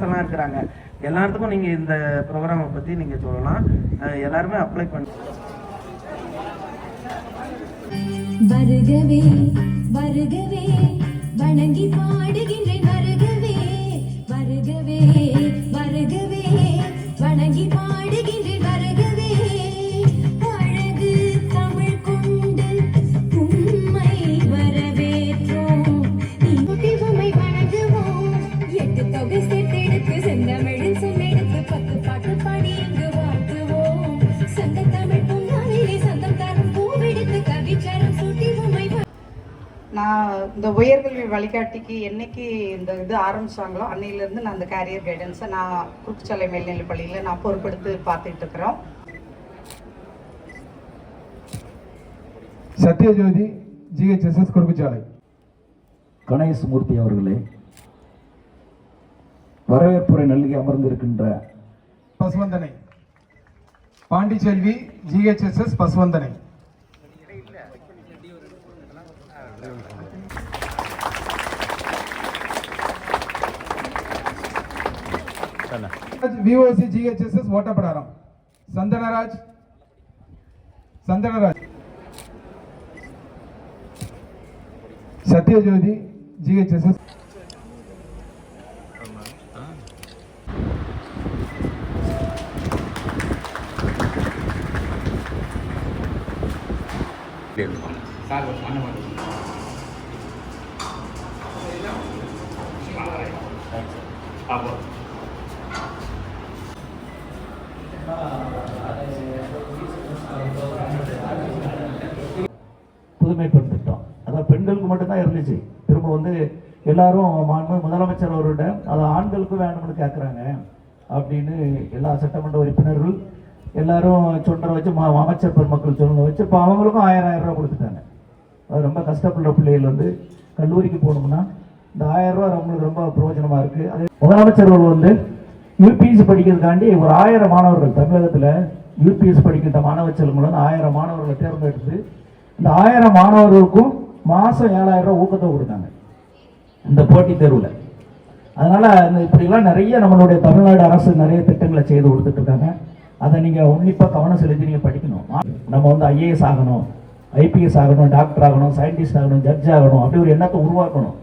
Students எல்லாம் இருக்கிறாங்க. எல்லாத்துக்கும் நீங்கள் இந்த ப்ரோக்ராமை பற்றி நீங்கள் சொல்லலாம். எல்லாருமே அப்ளை பண்ண வருகவே வருகவே வணங்கி பாடுகின்றேன் வருகவே வருகவே வருகவே வணங்கி பாடுகின்றேன் நான் இந்த உயர்கல்வி வழிகாட்டிக்கு என்னைக்கு இந்த இது ஆரம்பிச்சாங்களோ அன்னையிலேருந்து நான் இந்த கேரியர் கைடன்ஸை நான் குருக்குச்சாலை மேல்நிலைப் பள்ளியில் நான் பொறுப்பெடுத்து பார்த்துட்டு இருக்கிறோம். சத்யஜோதி ஜிஹெச்எஸ்எஸ் குறுக்குச்சாலை கணேசமூர்த்தி அவர்களே வரவேற்புரை நல்கி அமர்ந்திருக்கின்ற Pasuvanthanai. Pandiselvi GHSS Pasuvanthanai. VOC GHSS Ottapidaram Santhanaraj Santhanaraj Sathyajothi GHSS புதுமை பெண் திட்டம் அதான் பெண்களுக்கு மட்டும்தான் இருந்துச்சு. திரும்ப வந்து எல்லாரும் முதலமைச்சர் அவர்கிட்ட அது ஆண்களுக்கும் வேணும்னு கேட்குறாங்க அப்படின்னு எல்லா சட்டமன்ற உறுப்பினர்கள் எல்லாரும் சொன்னரை வச்சு மா அமைச்சர் பெருமக்கள் சொல்லுங்க வச்சு இப்போ அவங்களுக்கும் ஆயிரம் ஆயிரம் ரூபா கொடுத்துட்டாங்க. அது ரொம்ப கஷ்டப்படுற பிள்ளைகள் வந்து கல்லூரிக்கு போகணும்னா இந்த ஆயிரம் ரூபா நம்மளுக்கு ரொம்ப பிரயோஜனமாக இருக்குது அதே முதலமைச்சர் அவர்கள் வந்து யூபிஎஸ்சி படிக்கிறதுக்காண்டி ஒரு ஆயிரம் மாணவர்கள் தமிழகத்தில் யூபிஎஸ் படிக்கின்ற மாணவ செல்வங்களும் ஆயிரம் மாணவர்களை தேர்ந்தெடுத்து இந்த ஆயிரம் மாணவர்களுக்கும் மாதம் ஏழாயிரம் ரூபா ஊக்கத்தை கொடுத்தாங்க. இந்த போட்டித் தேர்வில். அதனால் இந்த இப்படிலாம் நிறைய நம்மளுடைய தமிழ்நாடு அரசு நிறைய திட்டங்களை செய்து கொடுத்துட்ருக்காங்க அதை நீங்கள் உன்னிப்பாக கவனம் செலுத்தி நீங்கள் படிக்கணும். நம்ம வந்து ஐஏஎஸ் ஆகணும் ஐபிஎஸ் ஆகணும் டாக்டர் ஆகணும் சயின்டிஸ்ட் ஆகணும் ஜட்ஜ் ஆகணும் அப்படி ஒரு எண்ணத்தை உருவாக்கணும்.